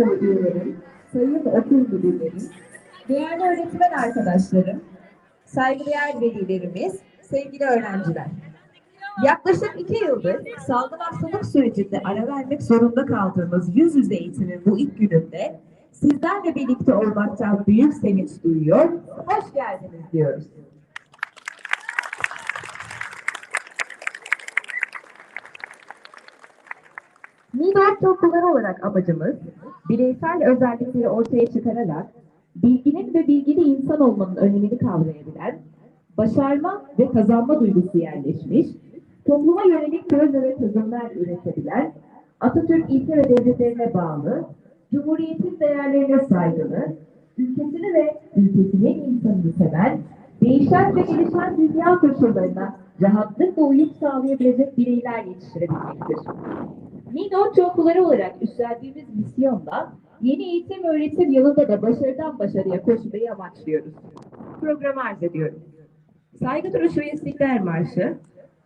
Kurulu üyelerim, sayın okul müdürlerim, değerli öğretmen arkadaşlarım, saygıdeğer velilerimiz, sevgili öğrenciler. Yaklaşık iki yıldır salgın hastalık sürecinde ara vermek zorunda kaldığımız yüz yüze eğitimin bu ilk gününde sizlerle birlikte olmaktan büyük sevinç duyuyor, hoş geldiniz diyoruz. Mimar okulları olarak amacımız, bireysel özellikleri ortaya çıkararak, bilginin ve bilgili insan olmanın önemini kavrayabilen, başarma ve kazanma duygusu yerleşmiş, topluma yönelik proje ve çözümler üretebilen, Atatürk ilke ve devletlerine bağlı, Cumhuriyetin değerlerine saygılı, ülkesini ve ülkesinin insanını seven, değişen ve gelişen dünya koşullarına rahatlıkla uyum sağlayabilecek bireyler yetiştirebilmektir. Mido okulları olarak üstlendiğimiz misyonla yeni eğitim öğretim yılında da başarıdan başarıya koşmayı amaçlıyoruz. Programı arz ediyorum. Saygı duruşu ve İstiklal Marşı,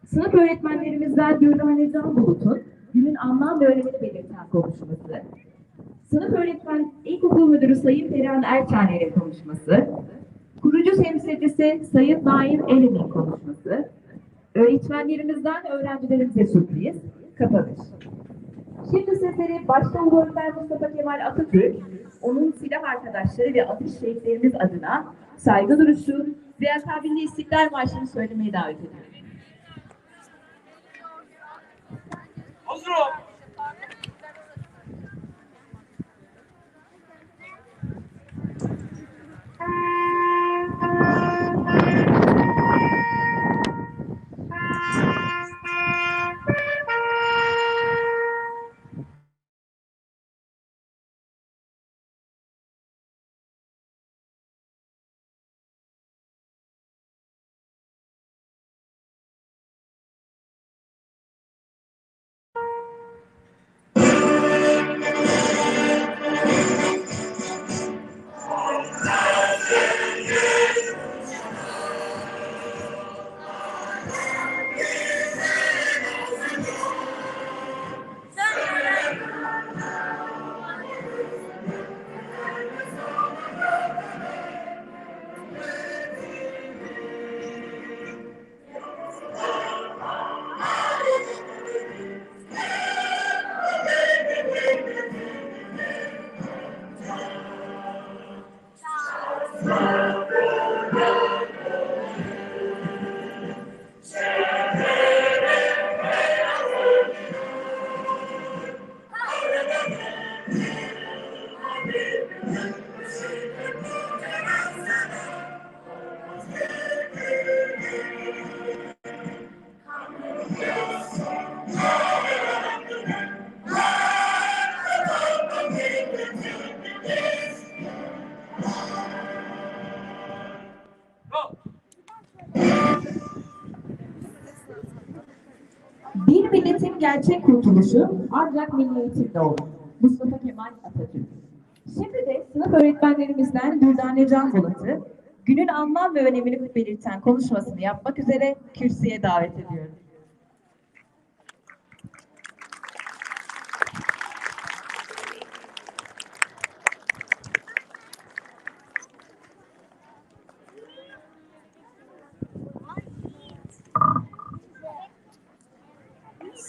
sınıf öğretmenlerimizden Dürdane Can Bulut'un günün anlam ve önemini belirten konuşması, sınıf öğretmen İlkokul Müdürü Sayın Perihan Erçaner'in konuşması, kurucu temsilcisi Sayın Naim Elen'in konuşması, öğretmenlerimizden öğrencilerimize sürpriz, kapanış. Şimdi sizleri başta Ulu Önder Mustafa Kemal Atatürk, onun silah arkadaşları ve atış şehitlerimiz adına saygı duruşu ve akabinde İstiklal Marşı'nı söylemeye davet ediyorum. Hazırım. Bir gerçek kurtuluşu ancak milli eğitimde olur. Mustafa Kemal Atatürk. Şimdi de sınıf öğretmenlerimizden Dürdane Can Bulat'ı günün anlam ve önemini belirten konuşmasını yapmak üzere kürsüye davet ediyorum.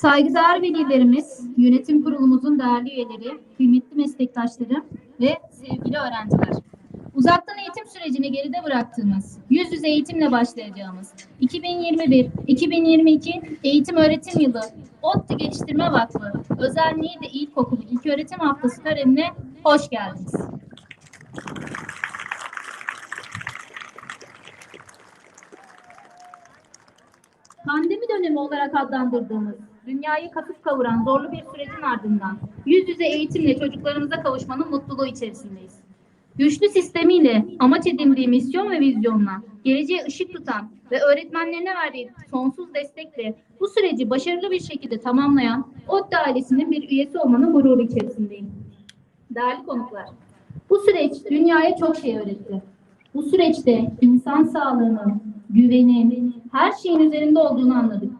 Saygıdeğer velilerimiz, yönetim kurulumuzun değerli üyeleri, kıymetli meslektaşlarım ve sevgili öğrenciler. Uzaktan eğitim sürecini geride bıraktığımız, yüz yüze eğitimle başlayacağımız 2021-2022 eğitim öğretim yılı ODTÜ Geliştirme Vakfı Özel Niğde İlkokulu İlköğretim Haftası törenine hoş geldiniz. Pandemi dönemi olarak adlandırdığımız, dünyayı kasıp kavuran zorlu bir sürecin ardından yüz yüze eğitimle çocuklarımıza kavuşmanın mutluluğu içerisindeyiz. Güçlü sistemiyle, amaç edindiği misyon ve vizyonla, geleceğe ışık tutan ve öğretmenlerine verdiği sonsuz destekle bu süreci başarılı bir şekilde tamamlayan ODTÜ ailesinin bir üyesi olmanın gururu içerisindeyim. Değerli konuklar, bu süreç dünyaya çok şey öğretti. Bu süreçte insan sağlığının, güvenin, her şeyin üzerinde olduğunu anladık.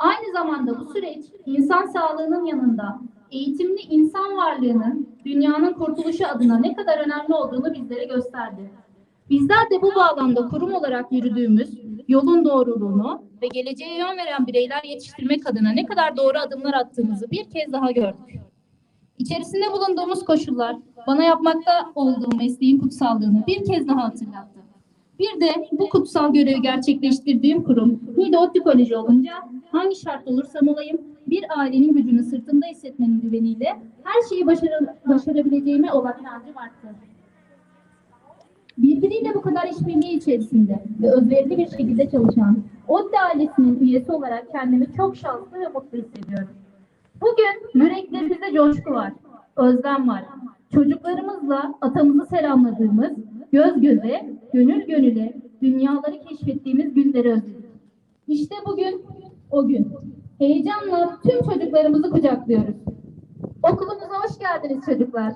Aynı zamanda bu süreç insan sağlığının yanında eğitimli insan varlığının dünyanın kurtuluşu adına ne kadar önemli olduğunu bizlere gösterdi. Bizler de bu bağlamda kurum olarak yürüdüğümüz yolun doğruluğunu ve geleceğe yön veren bireyler yetiştirmek adına ne kadar doğru adımlar attığımızı bir kez daha gördük. İçerisinde bulunduğumuz koşullar bana yapmakta olduğum mesleğin kutsallığını bir kez daha hatırlattı. Bir de bu kutsal görevi gerçekleştirdiğim kurum ODTÜ Koleji olunca hangi şart olursam olayım bir ailenin gücünü sırtımda hissetmenin güveniyle her şeyi başarı, başarabileceğime olan inancım arttı. Birbiriyle bu kadar işbirliği içerisinde ve özverili bir şekilde çalışan ODTÜ ailesinin üyesi olarak kendimi çok şanslı ve mutlu hissediyorum. Bugün yüreklerimizde coşku var, özlem var. Çocuklarımızla atamızı selamladığımız, göz göze, gönül gönüle dünyaları keşfettiğimiz günleri özledik. İşte bugün o gün. Heyecanla tüm çocuklarımızı kucaklıyoruz. Okulumuza hoş geldiniz çocuklar.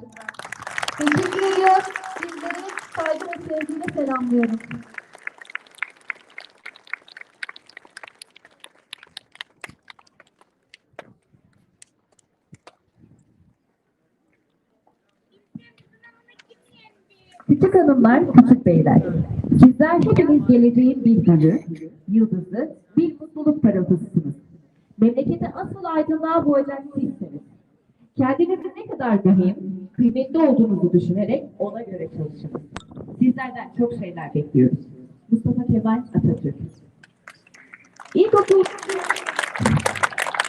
Teşekkür ediyorum. Sizleri saygı ve sevgiyle selamlıyorum. Küçük hanımlar, küçük beyler. Sizler hepiniz geleceğin bir gülü, yıldızı, bir mutluluk parıltısısınız. Memleketi asıl aydınlığa boğacak sizsiniz. Kendinizi ne kadar mühim, kıymetli olduğunuzu düşünerek ona göre çalışınız. Sizlerden çok şeyler bekliyoruz. Mustafa Kemal Atatürk. İlkokul,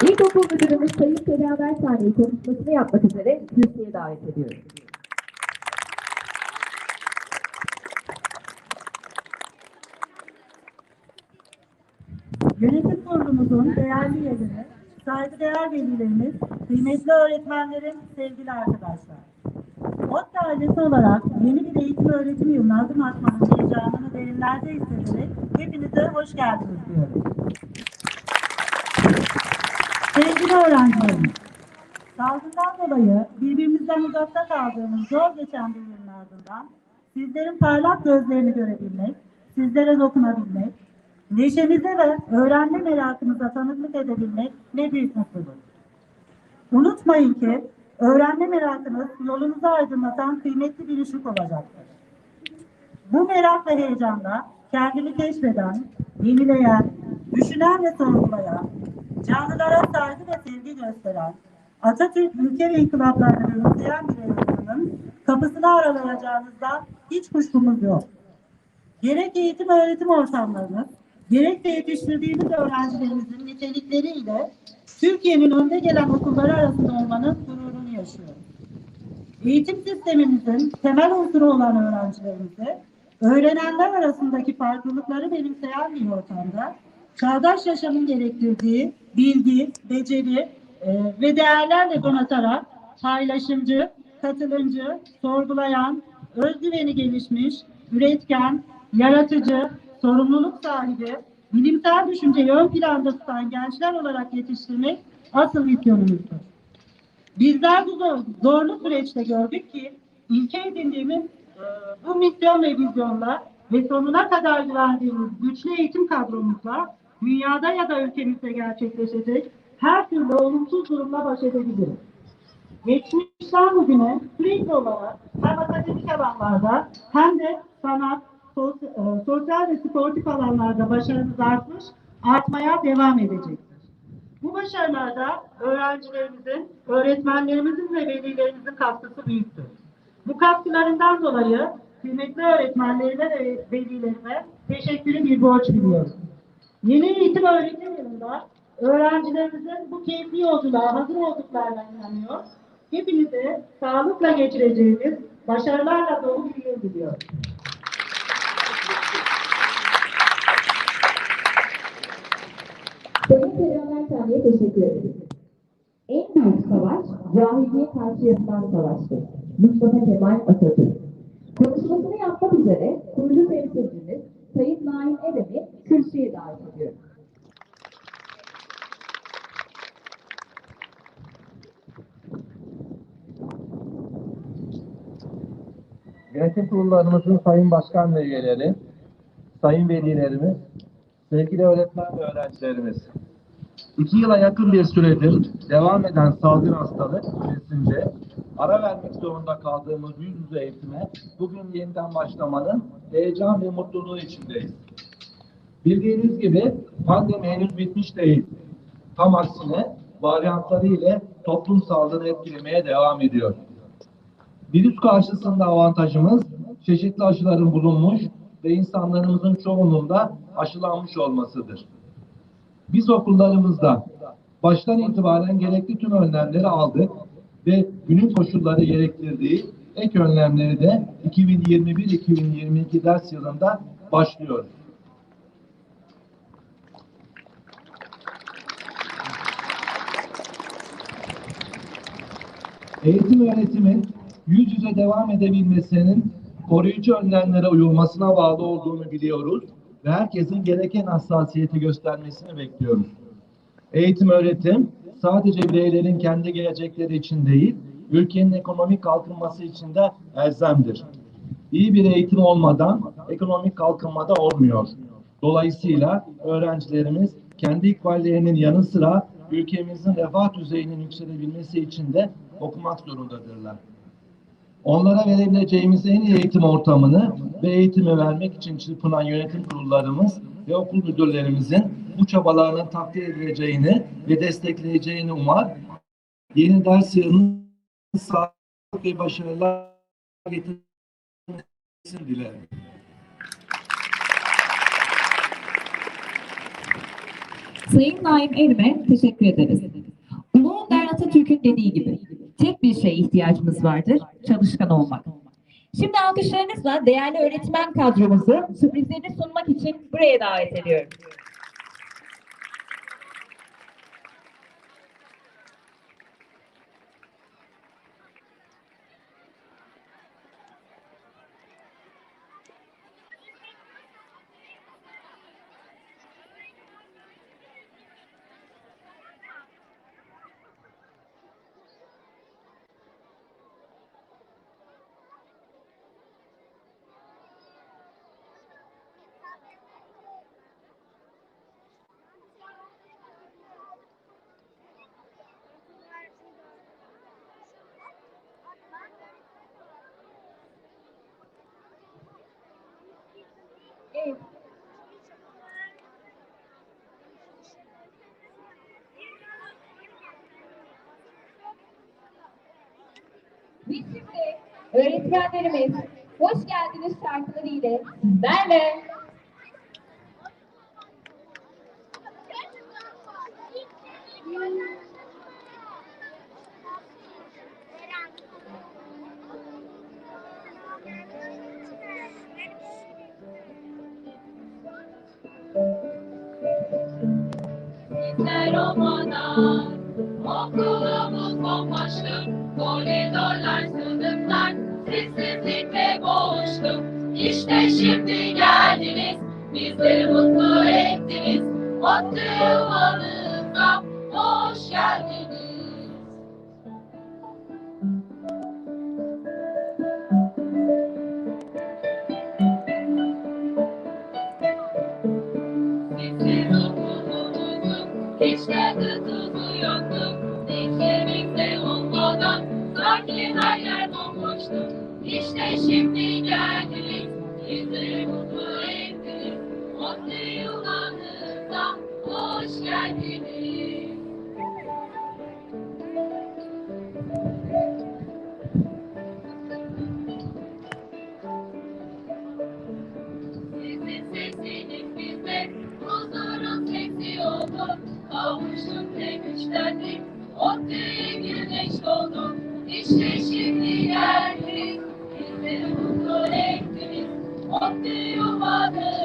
İlkokul Müdürümüz Sayın Selaha Ersane'yi konuşmasını yapmak üzere kürsüye davet ediyoruz. Kurulumuzun değerli üyeleri, saygıdeğer velilerimiz, kıymetli öğretmenlerim, sevgili arkadaşlar. ODTÜ ailesi olarak yeni bir eğitim öğretim yılına adım atmanın heyecanını derinlerde hissederek hepinize hoş geldiniz diyorum. Sevgili öğrencilerim, salgından dolayı birbirimizden uzakta kaldığımız zor geçen bir yılın ardından sizlerin parlak gözlerini görebilmek, sizlere dokunabilmek, neşenize ve öğrenme merakınıza tanıklık edebilmek ne büyük mutluluk. Unutmayın ki öğrenme merakınız yolunuzu aydınlatan kıymetli bir ışık olacaktır. Bu merak ve heyecanda kendini keşfeden, yenileyen, düşünen ve sorgulayan, canlılara saygı ve sevgi gösteren, Atatürk ülke ve inkılaplarını benimseyen bir evlatının kapısını aralayacağınızda hiç kuşkumuz yok. gerek eğitim öğretim ortamlarımız, gerek de yetiştirdiğimiz öğrencilerimizin nitelikleriyle Türkiye'nin önde gelen okulları arasında olmanın gururunu yaşıyoruz. Eğitim sistemimizin temel unsuru olan öğrencilerimize, öğrenenler arasındaki farklılıkları benimseyen bir ortamda, çağdaş yaşamın gerektirdiği bilgi, beceri e, ve değerlerle donatarak paylaşımcı, katılımcı, sorgulayan, özgüveni gelişmiş, üretken, yaratıcı, sorumluluk sahibi, bilimsel düşünceyi ön planda tutan gençler olarak yetiştirmek asıl misyonumuzdur. Bizler bu zor- zorlu süreçte gördük ki ilke edindiğimiz e, bu misyon ve vizyonla ve sonuna kadar güvendiğimiz güçlü eğitim kadromuzla dünyada ya da ülkemizde gerçekleşecek her türlü olumsuz durumla baş edebiliriz. Geçmişten bugüne sürekli olarak hem akademik alanlarda hem de sanat, e, sosyal ve sportif alanlarda başarımız artmış, artmaya devam edecektir. Bu başarılarda öğrencilerimizin, öğretmenlerimizin ve velilerimizin katkısı büyüktür. Bu katkılarından dolayı kıymetli öğretmenlerime ve velilerime teşekkürü bir borç biliyorum. Yeni eğitim öğretim yılında öğrencilerimizin bu keyifli yolculuğa hazır olduklarına inanıyor. Hepinize sağlıkla geçireceğimiz, başarılarla dolu bir yıl diliyorum. Sayın Perihan Erkan'ya teşekkür ederiz. En büyük savaş, cahiliye karşı yapılan savaştır. Mustafa Kemal Atatürk. Konuşmasını yapmak üzere kurucu temsilcimiz Sayın Naim Erem'i kürsüye davet ediyoruz. Yönetim kurullarımızın sayın başkan ve üyeleri, sayın velilerimiz, sevgili öğretmen ve öğrencilerimiz. İki yıla yakın bir süredir devam eden salgın hastalık süresince ara vermek zorunda kaldığımız yüz yüze eğitime bugün yeniden başlamanın heyecan ve mutluluğu içindeyiz. Bildiğiniz gibi pandemi henüz bitmiş değil. Tam aksine varyantları ile toplum sağlığını etkilemeye devam ediyor. Virüs karşısında avantajımız çeşitli aşıların bulunmuş ve insanlarımızın çoğunun da aşılanmış olmasıdır. Biz okullarımızda baştan itibaren gerekli tüm önlemleri aldık ve günün koşulları gerektirdiği ek önlemleri de 2021-2022 ders yılında başlıyoruz. Eğitim öğretimin yüz yüze devam edebilmesinin koruyucu önlemlere uyulmasına bağlı olduğunu biliyoruz ve herkesin gereken hassasiyeti göstermesini bekliyoruz. Eğitim öğretim sadece bireylerin kendi gelecekleri için değil, ülkenin ekonomik kalkınması için de elzemdir. İyi bir eğitim olmadan ekonomik kalkınma da olmuyor. Dolayısıyla öğrencilerimiz kendi ikballerinin yanı sıra ülkemizin refah düzeyinin yükselebilmesi için de okumak zorundadırlar. Onlara verebileceğimiz en iyi eğitim ortamını ve eğitimi vermek için çırpınan yönetim kurullarımız ve okul müdürlerimizin bu çabalarının takdir edileceğini ve destekleyeceğini umar. Yeni ders yılının sağlık ve başarılar getirmesini dilerim. Sayın Naim Erim'e teşekkür ederiz. Ulu Önder Atatürk'ün dediği gibi tek bir şeye ihtiyacımız vardır, çalışkan olmak. Şimdi alkışlarınızla değerli öğretmen kadromuzu sürprizlerini sunmak için buraya davet ediyorum. Biz öğretmenlerimiz, hoş geldiniz şarkıları ile sizlerle. Bizler olmadan okulumuz bomboştu. Koridorlar, sınıflar sessizlikle boğuştu. İşte şimdi geldiniz, bizleri mutlu ettiniz. Mutlu yuvanıza hoş geldiniz. Hiç de tutuzu yoktu. Olmadan sanki her yer. İşte şimdi geldiniz, bizleri Mutlu yuvanıza hoş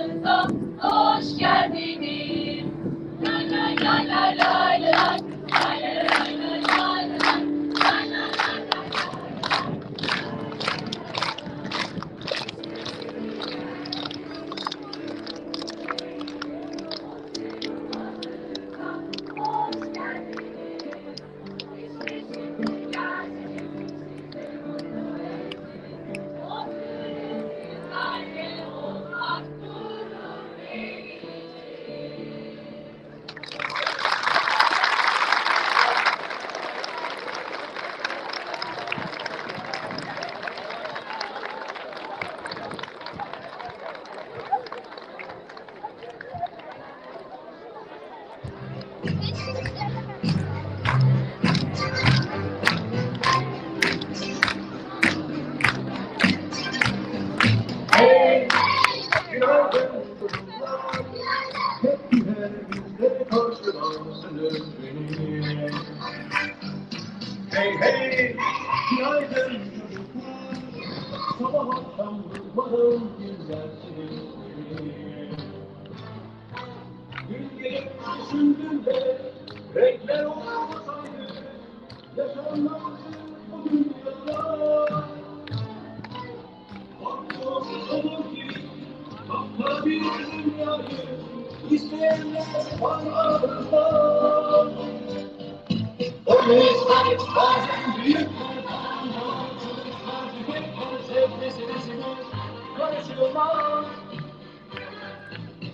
karışılmaz.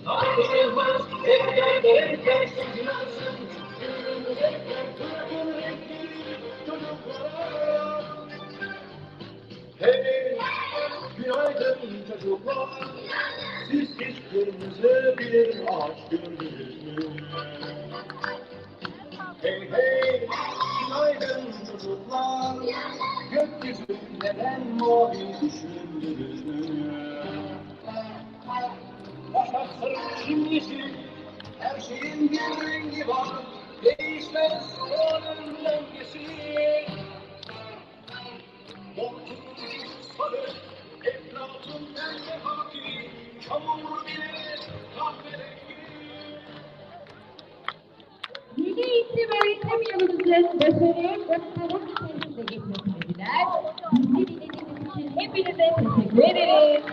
Ayrılmaz, Hey, günaydın çocuklar. Siz hiç kırmızı ağaç gördünüz mü? Hey hey, günaydın çocuklar. Gökyüzü neden mavi düşündünüz mü? Başak sarı şimdi şeyin bir rengi var. Değişmez onun dengesi. Sarı, etrafım pembe haki, çamur bile kahverengi. Yeni eğitim öğretim yılımızın başarı içerisinde geçmesini diler. Bizi dinlediğiniz için hepinize teşekkür ederiz.